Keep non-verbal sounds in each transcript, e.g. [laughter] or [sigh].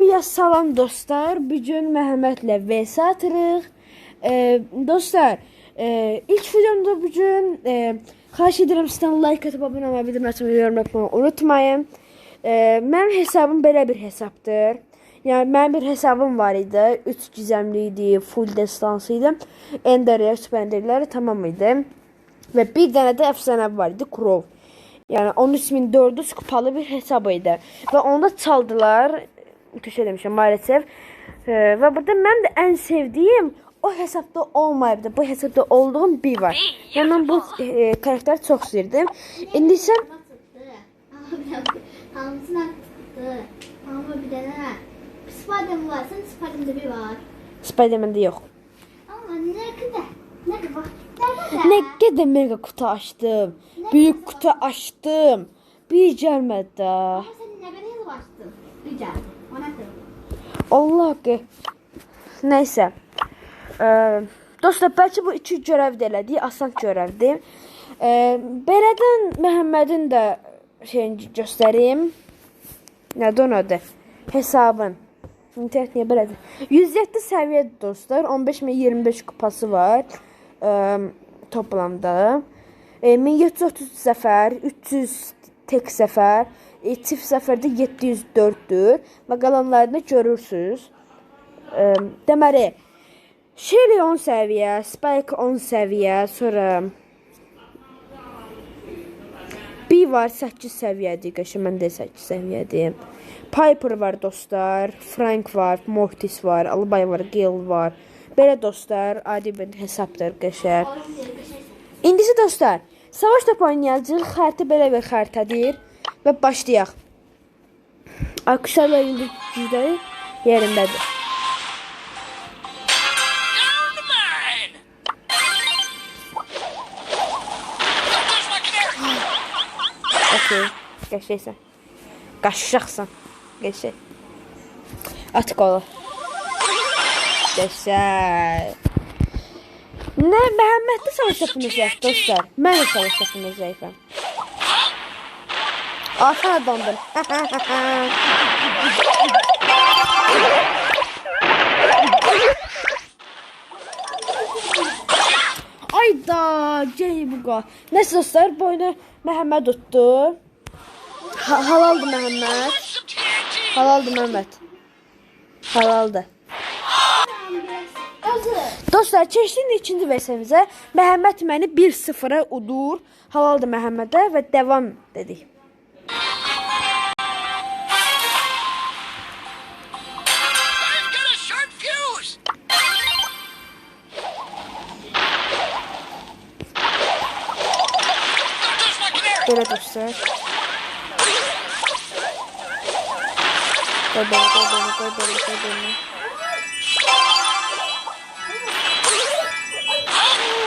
Ya salam dostlar. Bugün Məhəmmədlə VS. Ee, dostlar, e, ilk videomda bugün e, xahiş edirəm sizdən like atıb abunə olmayı, bildirim açmayı, yorum yapmayı unutmayın. E, mənim hesabım belə bir hesabdır. Yəni mənim bir hesabım var idi. 3 gizemli idi, full destansı idi. Ender, Spenderləri tamam idi. Və bir dənə də əfsanə var idi, Crow. Yəni 13400 kupalı bir hesab idi. Və onda çaldılar. Köşe demişim maalesef. Ee, ve burada ben de en sevdiğim o hesapta olmayıbdı. Bu hesapta olduğum bir var. Yani ben bu e, karakteri çok sevdim. İndi bir. Spiderman var. Sən Spiderman bir var. Spiderman'de yok. Ne kadar mega kutu açtım. Büyük kutu açtım. Bir gelmedi daha. Amma sən nə qədər yıl? Rica. Ona görə. Allah haqqı. Nəysə. Ee, dostlar, bəlkə bu iki görəv də elədi, asan görəvdir. Ee, belədən Məhəmmədin də şeyini göstərim. Nədir onun adı? Hesabın. İnternet niyə belədir? 107 səviyyədir dostlar. 15025 kupası var. Ee, toplamda. E, 1730 zəfər, 300 tek səfər, e, çift səfərdə 704-dür və qalanlarını görürsüz. E, deməli, Shelly 10 səviyyə, Spike 10 səviyyə, sonra Bir var 8 səviyyədir, qəşəng mən də 8 səviyyədir. Piper var dostlar, Frank var, Mortis var, Albay var, Gale var. Belə dostlar, adi bir hesabdır qəşəng. İndisi dostlar, savaş top oynayacağıq. Xəritə belə bir xəritədir və başlayaq. Akışlarla ilgili cüzdanı yerindədir. Okey, qəşəksən. Qaşacaqsan. Qəşək. At qolu. Qəşək. Nə, Məhəmməddə savaş zəif dostlar. Mən də savaş topunda Ata dondum. Ayda, gey bu qa. Nəsə dostlar, bu oyunu Məhəmməd tutdu. Ha halaldır Məhəmməd. Halaldır Məhəmməd. Halaldır. Hazır. Dostlar, keçdik ikinci vəsəmizə. Məhəmməd məni 1-0-a udur. Halaldır Məhəmmədə və davam dedik. Belə dostlar. Qoy belə, qoy belə, qoy belə, qoy belə.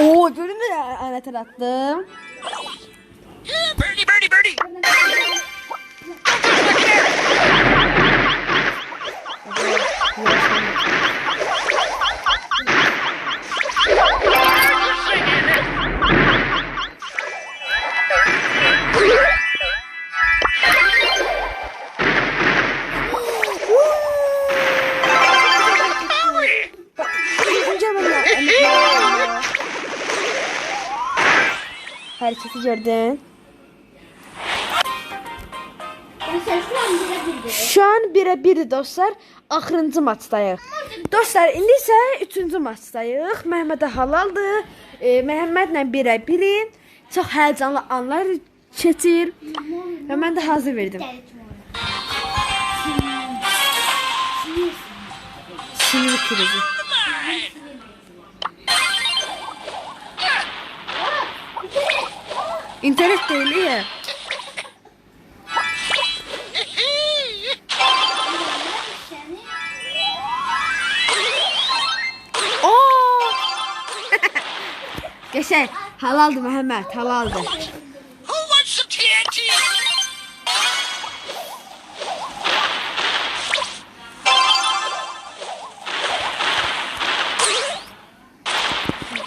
Oo, gördün mü anahtar attım. Hareketi gördün. Şu an belə bildir. Şu an 1'e 1 dostlar. Axırıncı maçdayıq. Dostlar, indi isə 3-cü maçdayıq. Məhmədə halaldır. E, Məhəmmədlə 1-ə 1 Çox həyəcanlı anlar keçir. Və mən də hazır verdim. Sinir krizi. Değil ya. Oo! [laughs] Geçen halaldı Mehmet, halaldı. Who wants some TNT?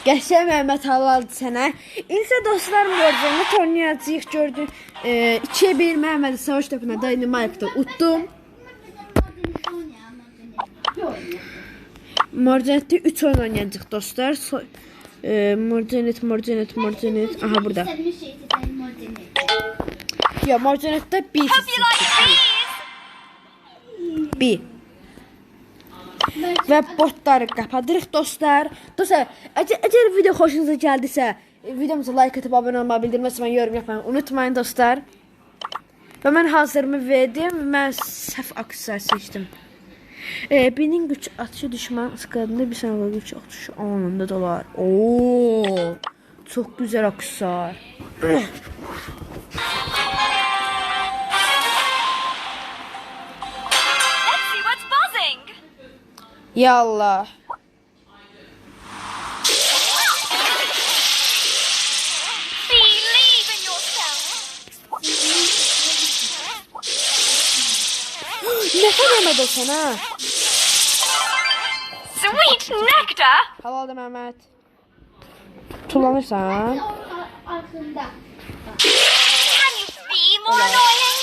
Geçen Mehmet halaldı sana. İnse dostlarım gördüğünü oynayacağıq gördün. E, 2'ye 1 Mehmet'i savaş topuna Dynamite'da Sonya. Morgenet'te 3 oyun oynayacağıq dostlar. So e, Morgenet, Morgenet, Morgenet. Aha burada. Ya Morgenet'te 1 Hope you like these. Bir. Və botları qapadırıq dostlar. Dostlar, əgər, əgər video xoşunuza gəldisə, e, videomuza like atıb abunə olmağı, bildirməsi və yorum yapmayı unutmayın dostlar. Və mən hazırımı verdim. Mən səhv aksar seçdim. E, binin güç atışı düşman skadında bir saniye güç atışı anında dolar. Oo, çok güzel buzzing. Yallah. Ne kadar da sen ha? Sweet nectar. Halalda Mehmet. Tulanırsan. Can you be more annoying?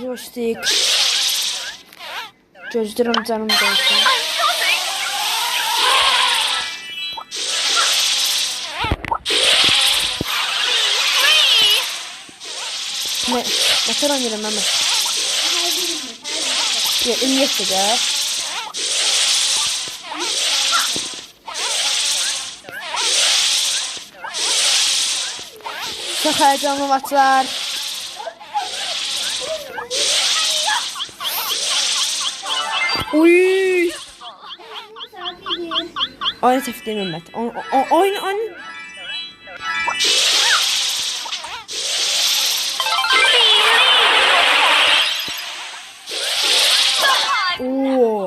Joystick. Gözlerim canım dolsun. Ne? Ne kadar oynarım Mehmet? Ya üniversite de. Çok heyecanlı maçlar. Uy. Sakin. Oyna tefti Mehmet. Oyna oyna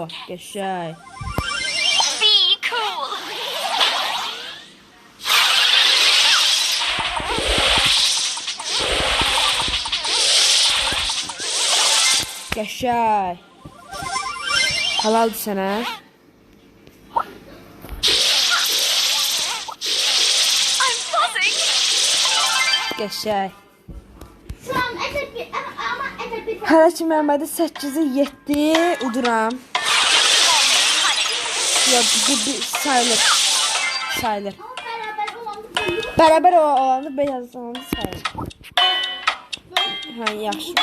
Oo, geçey. Be cool. Geçey. Halaldı sana. Bir Hələ ki Məhəmmədi 8-i 7 uduram. Ya bu bir sayılır. Sayılır. Beraber olanı beyaz olanı sayılır. Hə, yaxşı.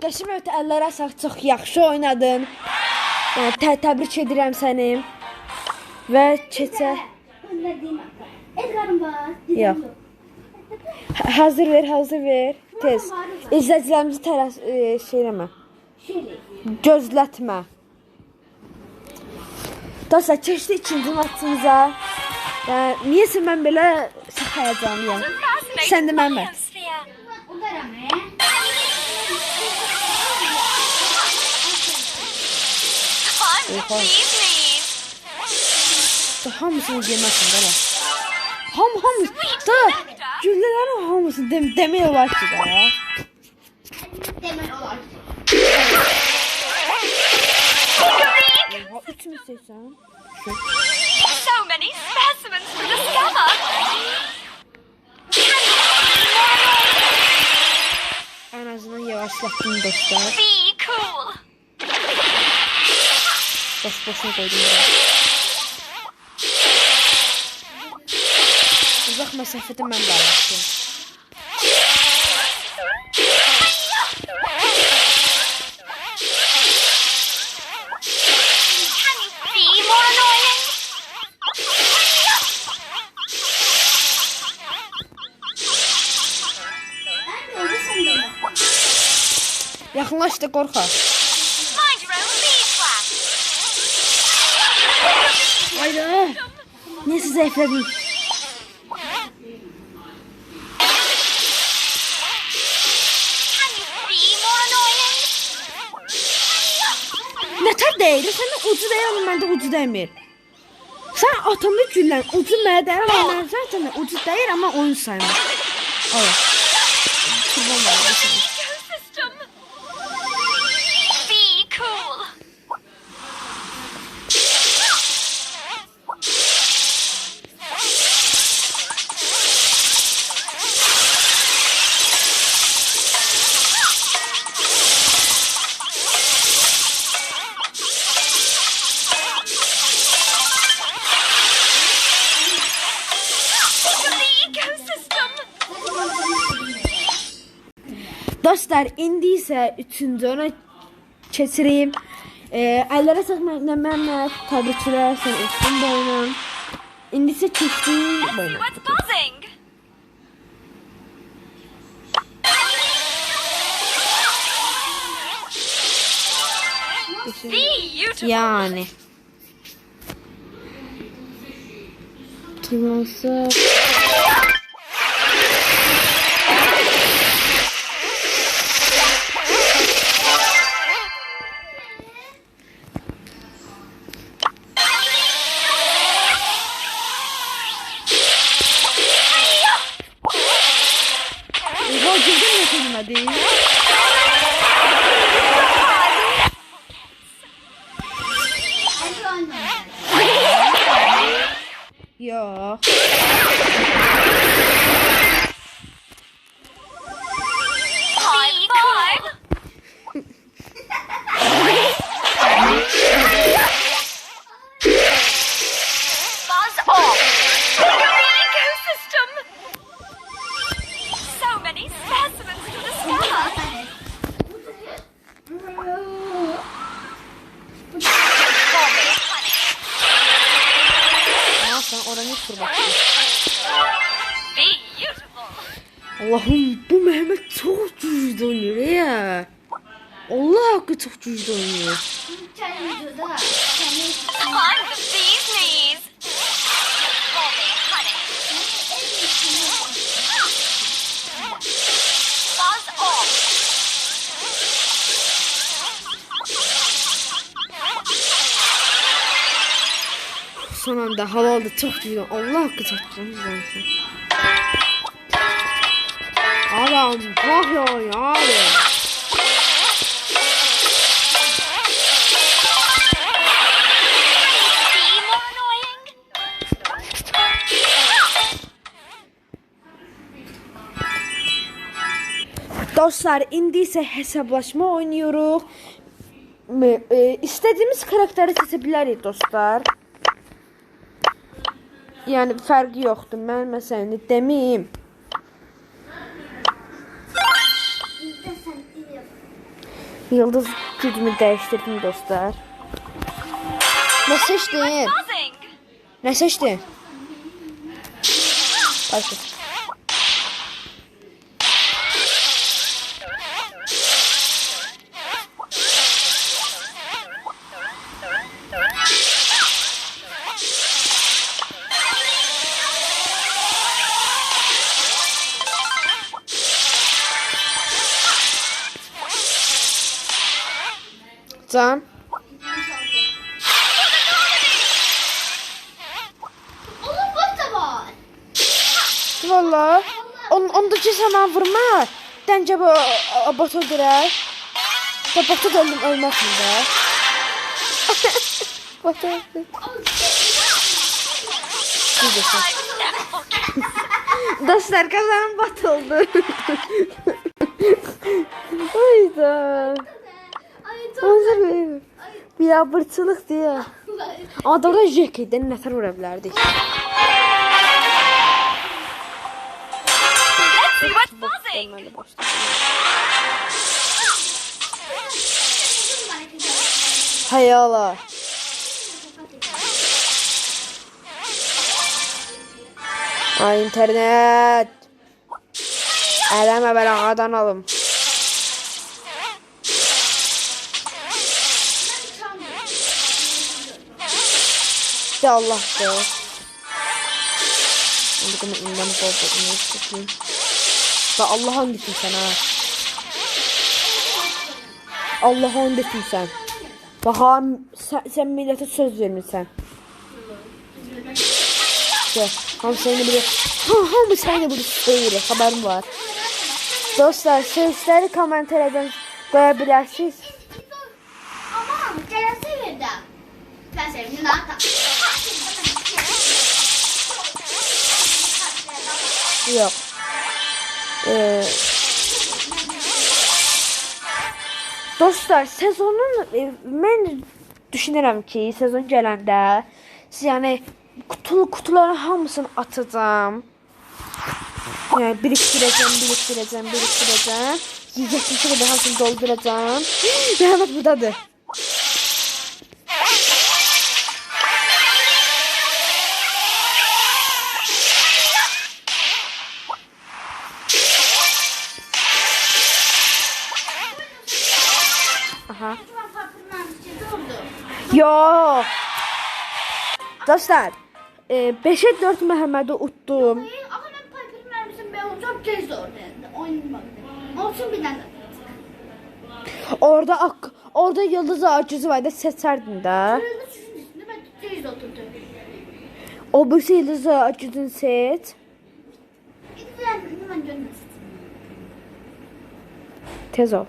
Qəşim ötə əllərə sağ çox yaxşı oynadın. Yəni tə təbrik edirəm səni. Və keçə. H- hazır ver, hazır ver. Tez. İzləyicilərimizi tərəs e, şey eləmə. Gözlətmə. Dostlar, keçdi ikinci maçımıza. Yəni, niyəsə mən belə həyəcanlıyam. Sən də. O da hamısını yeməsin belə. Ham hamısı. Da güllələrin hamısını dem demək olar ki də. Demel olur. Oha, üç mü seçsən? So many specimens to discover. Ən azından yavaşlatdım dostlar. Be cool. Boş boşuna qoydum biraz. Uzaq məsafədə mən də almışdım. Zəiflədim. Can you be more annoying? Nətər deyir? Səndə ucu amma məndə ucu dəymir. Sən atomlu güllən ucu mənə deyir, amma mən ucu deyir, amma onu saymır. Allah. Dostlar indi isə üçüncü ona keçireyim. Ee, əllərə sıxmaqla Məhəmməd, təbriklər sən etdin bu oyunu. İndi isə keçdim bu oyuna. What's buzzing? Beautiful. Yani. Kim olsa... Buzz off. Son anda havalı çok cüzde Allah hakkı çok cüzde oynuyor. Adam iyi oynuyor abi. Dostlar indi ise hesaplaşma oynuyoruz. Me- e, istediğimiz karakteri seçebiliriz dostlar. Yani farkı yoktur. Ben mesela demeyeyim. İlk de sen iyi. Yıldız gücümü değiştirdim dostlar. Ne seçtin? Buzzing. Ne seçtin? Başla. Var. Valla. On, ondaki zaman vurma. Bence bu a- bot öldürer. Da botu da ölüm ölmez mi de? [laughs] Botu forget. [laughs] Dostlar kazanan bot oldu. [laughs] Hayda. Hazır mıyım? Bir abırtılık diye. Ama da orada Jackie'den nefer vurabilirdik. Let's see what's buzzing. Demeli başta. Hay Allah. Ay internet. Eleme belagadan alım. De Allah be. Bunu inden bozdum. Çekeyim. Bak Allah'ın düşün sen ha. Allah'ın düşün sen. Bak ha, sen, sen millete söz vermişsin. İşte ham seni bile ha, seni bile söyle haberim var. Dostlar sesleri komentardan koyabilirsiniz. Aman gene sevirdim. Sevdim daha da. Yok. Ee, dostlar sezonun e, ben düşünürəm ki sezon gələndə yəni kutu kutuların hamısını atacağım. Yani biriktireceğim, biriktireceğim, biriktireceğim. Yiyecek bir şey daha sonra dolduracağım. Mehmet buradadır. Bir oldu. Yok. Dostlar, 5'e 4 Məhəmmədi utdum. Hayır ama ben Piper'ın mermisini ben olacağım tez orada. Oynamak. Olsun bir. Orada ak orada yıldız acızı var da seçerdin oturdum. O birisi yıldız acızını seç. Tez ol.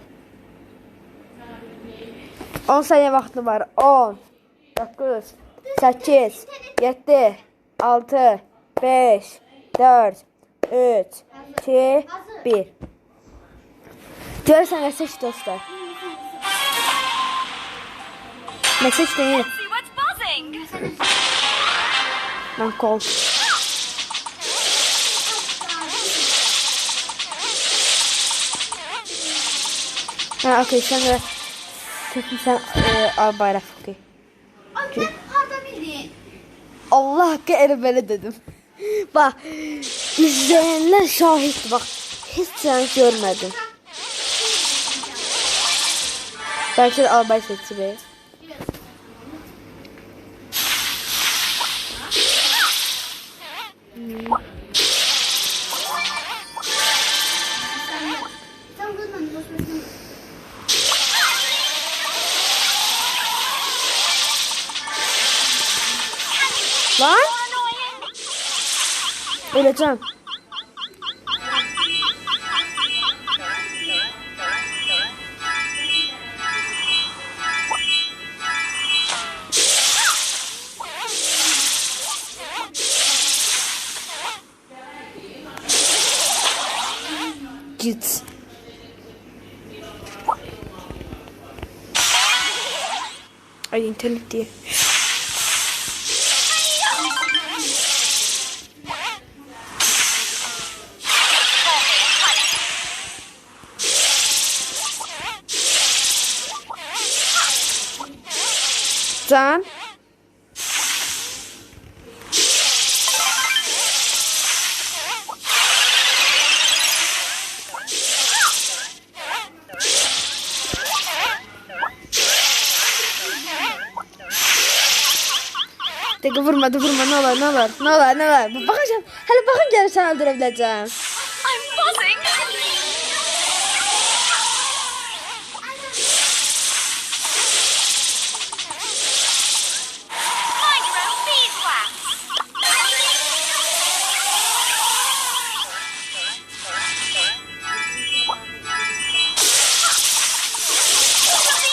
10 saniye vaxtı var. 10 9 8 7 6 5 4 3 2 1 Görürsən nə seç dostlar. What's buzzing. Mən kol. Ha okey sen de sen, sen e, al bayrak okey. Ben harda bildin. Allah hakkı eli böyle dedim. Bak izleyenler şahit bak hiç sen görmedim. Belki de albay seçti öleceğim. Git. Ay internet diye. Vurma, vurma. Ne olur, ne olur, ne olur, ne olur. Bakacağım. Hele bakın gelirsen öldürebileceğim. I'm buzzing.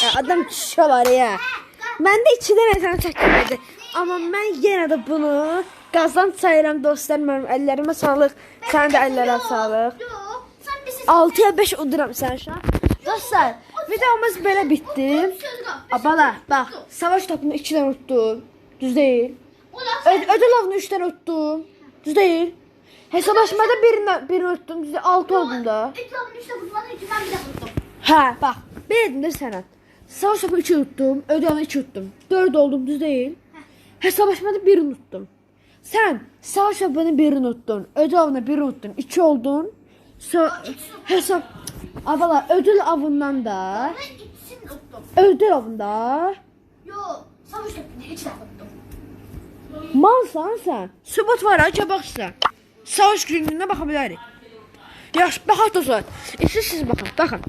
Ya adam şövar ya. Ben de içinden ezan çəkilmədi. Amma mən yenə də bunu qazan sayıram dostlar. Mənim əllərimə sağlıq. Sənin də əllərə sağlıq. Yok. Sen bir ses. 6-ya 5 uduram sən şu an. Dostlar, videomuz belə bitdi. Abala, bax, savaş topunu 2-dən utdum. Düz deyil. Ö ödül avını 3-dən utdum. Düz deyil. Hesablaşmada birini, birini utdum. Düz 6 oldum da. Vurmanın içinden bir. Hə, bax. Bildim də sənə. Savaş topu 2 utdum, ödül avını 2 utdum. 4 oldum, düz deyil. Hesablaşmada 1 unuttum. Sən savaş topunu 1 unuttun, ödül avını 1 unuttun, 2 oldun. So hesab Abala ödül avından da ödül avında Yok. Savaş topunu içine vurdum. malsan sən. Sübut var, aça bax sən. Savaş günlüyünə baxa bilərik. Yaxşı, baxaq dostlar. Siz baxın, baxın.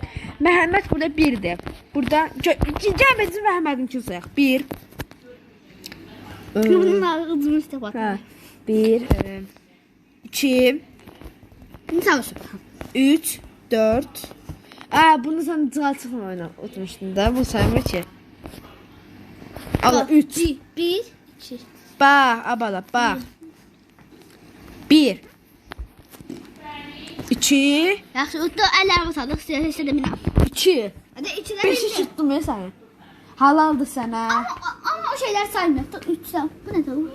Məhəmməd burada 1-dir. Burada gəl bizim Məhəmmədin sayaq. 1 Bunlar hızlı işte bak. Hə. 1 2 Savaş topu. 3 4 Aa bunu sen cıhaltıfın oyna oturmuştun da bu saymır ki. Allah 3 Bir, bir, iki. Bak abala bak. 1 2 Yaxşı, utdu əllərimi sadıq, siyasi istədim 2 Hadi içine 5'i tuttum ya sana. Halaldı sana. Ama, ama o şeyler. Tut, Üç sen. Bu ne tabii?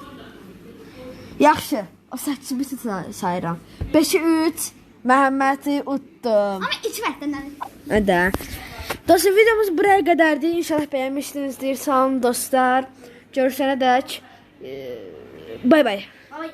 Yaxşı. O 8 biti say- sayıram. 5'i 3 Məhəmmədi utdum. Ama iki verden Ödə. Dostlar videomuz buraya qədərdir. İnşallah bəyənmişsinizdir. Sağ olun dostlar. Görüşənə dək. Bay bay. Ay.